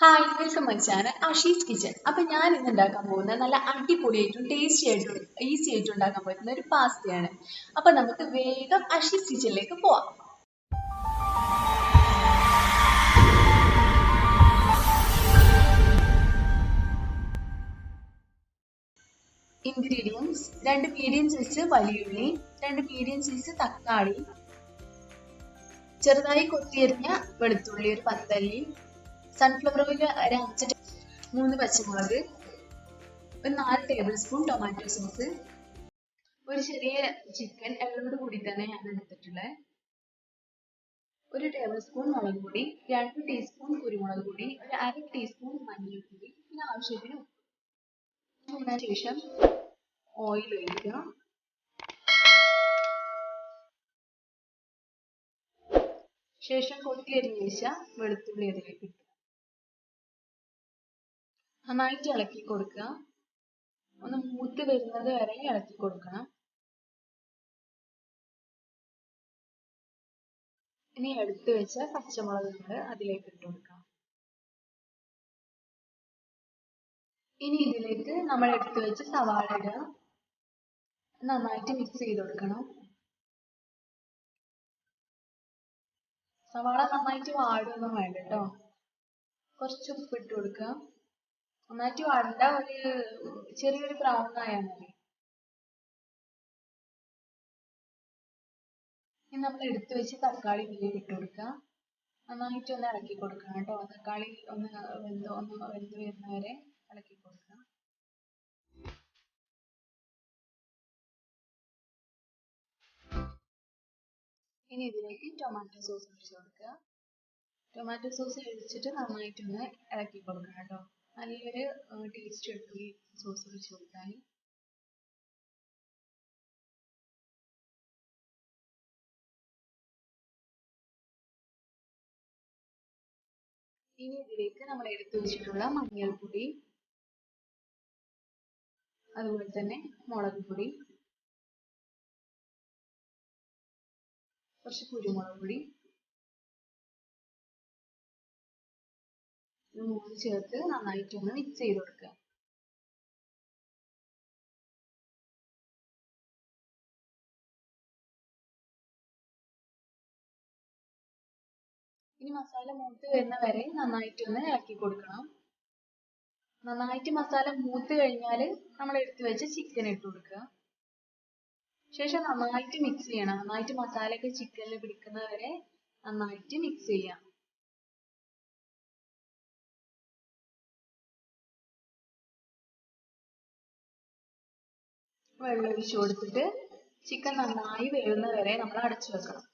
Hi welcome my channel Ashees kitchen അപ്പൊ ഞാൻ ഇന്ന് ഉണ്ടാക്കാൻ പോകുന്നത് നല്ല അടിപൊളിയായിട്ടും ടേസ്റ്റി ആയിട്ടും ഈസി ആയിട്ടും ഉണ്ടാക്കാൻ പറ്റുന്ന ഒരു പാസ്തയാണ് അപ്പൊ നമുക്ക് വേഗം അഷീസ് കിച്ചണിലേക്ക് പോവാം. ഇൻഗ്രീഡിയൻസ് രണ്ട് മീഡിയം സൈസ് വലിയുള്ളി രണ്ട് മീഡിയം സൈസ് തക്കാളി ചെറുതായി കൊത്തിയെറിഞ്ഞ വെളുത്തുള്ളി ഒരു പത്തല്ലി സൺഫ്ലവർ ഓയിൽ ഒരു അഞ്ച് മൂന്ന് പച്ചമുളക് ഒരു നാല് ടേബിൾ സ്പൂൺ ടൊമാറ്റോ സോസ് ഒരു ചെറിയ ചിക്കൻ എല്ലോട് കൂടി തന്നെ ഞാൻ എടുത്തിട്ടുള്ളത് ഒരു ടേബിൾ സ്പൂൺ മുളക് പൊടി രണ്ട് ടീസ്പൂൺ കുരുമുളക് പൊടി ഒരു അര ടീസ്പൂൺ മഞ്ഞൾപ്പൊടി പിന്നെ ആവശ്യത്തിന് ഉപ്പ്. ശേഷം ഓയിൽ ഒഴിക്കുക. ശേഷം കൊത്തി അരിഞ്ഞ് വെച്ച വെളുത്തുള്ളി അതിലേക്ക് നന്നായിട്ട് ഇളക്കി കൊടുക്കുക. ഒന്ന് മൂത്ത് വരുന്നത് വരെ ഇളക്കി കൊടുക്കണം. ഇനി എടുത്തു വെച്ച പച്ചമുളകുകൾ അതിലേക്ക് ഇട്ട് കൊടുക്കാം. ഇനി ഇതിലേക്ക് നമ്മൾ എടുത്തു വെച്ച സവാള ഇടുക നന്നായിട്ട് മിക്സ് ചെയ്ത് കൊടുക്കണം. സവാള നന്നായിട്ട് വാടുകയൊന്നും വേണ്ട കേട്ടോ. കുറച്ച് ഉപ്പിട്ട് കൊടുക്കുക. നന്നായിട്ട് വണ്ട ഒരു ചെറിയൊരു brown ആയാൽ മതി. ഇനി നമ്മൾ എടുത്തു വെച്ച് തക്കാളി ഇതിലേക്ക് ഇട്ട് കൊടുക്കുക നന്നായിട്ട് ഒന്ന് ഇളക്കി കൊടുക്കണം കേട്ടോ. തക്കാളി ഒന്ന് വെന്ത് ഒന്ന് വെന്ത് വരുന്നവരെ ഇളക്കി കൊടുക്കുക ഇനി ഇതിലേക്ക് ടൊമാറ്റോ സോസ് ഒഴിച്ച് കൊടുക്കുക ടൊമാറ്റോ സോസ് ഒഴിച്ചിട്ട് നന്നായിട്ടൊന്ന് ഇളക്കി കൊടുക്കണം കേട്ടോ. നല്ലൊരു ടേസ്റ്റ് കിട്ടും ഈ സോസ് ഒഴിച്ച് കൊടുത്താൽ ഇനി ഇതിലേക്ക് നമ്മൾ എടുത്തു വെച്ചിട്ടുള്ള മഞ്ഞൾപ്പൊടി അതുപോലെ തന്നെ മുളക് പൊടി കുറച്ച് കുരുമുളക് പൊടി മൂന്ന് ചേർത്ത് നന്നായിട്ടൊന്ന് മിക്സ് ചെയ്ത് കൊടുക്കുക. ഇനി മസാല മൂത്ത് വരുന്ന വരെ നന്നായിട്ട് നന്നായിട്ടൊന്ന് ഇളക്കി കൊടുക്കണം. നന്നായിട്ട് മസാല മൂത്ത് കഴിഞ്ഞാൽ നമ്മൾ എടുത്തു വെച്ച ചിക്കൻ ഇട്ട് കൊടുക്കുക. ശേഷം നന്നായിട്ട് മിക്സ് ചെയ്യണം. നന്നായിട്ട് മസാലയൊക്കെ ചിക്കനിൽ പിടിക്കുന്നത് വരെ നന്നായിട്ട് മിക്സ് ചെയ്യാം. വെള്ളം കൊടുത്തിട്ട് ചിക്കൻ നന്നായി വേവുന്ന വരെ നമ്മൾ അടച്ചു വെക്കണം.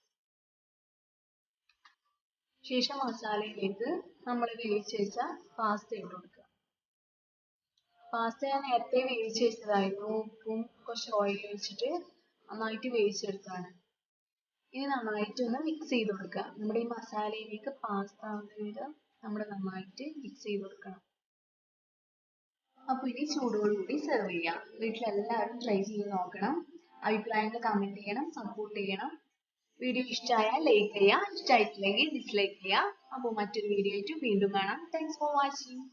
ശേഷം മസാലയിലേക്ക് നമ്മൾ വേവിച്ച് വെച്ച പാസ്ത ഇട്ട് കൊടുക്കുക. പാസ്ത ഞാൻ നേരത്തെ വേവിച്ച് വെച്ചതായിരുന്നു. ഉപ്പും കുറച്ച് ഓയിൽ വെച്ചിട്ട് നന്നായിട്ട് വേവിച്ചെടുത്താണ് ഇനി നന്നായിട്ട് ഒന്ന് മിക്സ് ചെയ്ത് കൊടുക്കുക. നമ്മുടെ ഈ മസാലയിലേക്ക് പാസ്ത ആവുന്ന വിധം നമ്മൾ നന്നായിട്ട് മിക്സ് ചെയ്ത് കൊടുക്കണം. അപ്പോൾ ഇനി ചൂടോടുകൂടി സെർവ് ചെയ്യാം. വീട്ടിലെല്ലാവരും ട്രൈ ചെയ്ത് നോക്കണം. അഭിപ്രായങ്ങൾ കമന്റ് ചെയ്യണം സപ്പോർട്ട് ചെയ്യണം. വീഡിയോ ഇഷ്ടമായാൽ ലൈക്ക് ചെയ്യുക ഇഷ്ടമായിട്ടില്ലെങ്കിൽ ഡിസ്ലൈക്ക് ചെയ്യുക. അപ്പോൾ മറ്റൊരു വീഡിയോ ആയിട്ട് വീണ്ടും കാണാം. Thanks for watching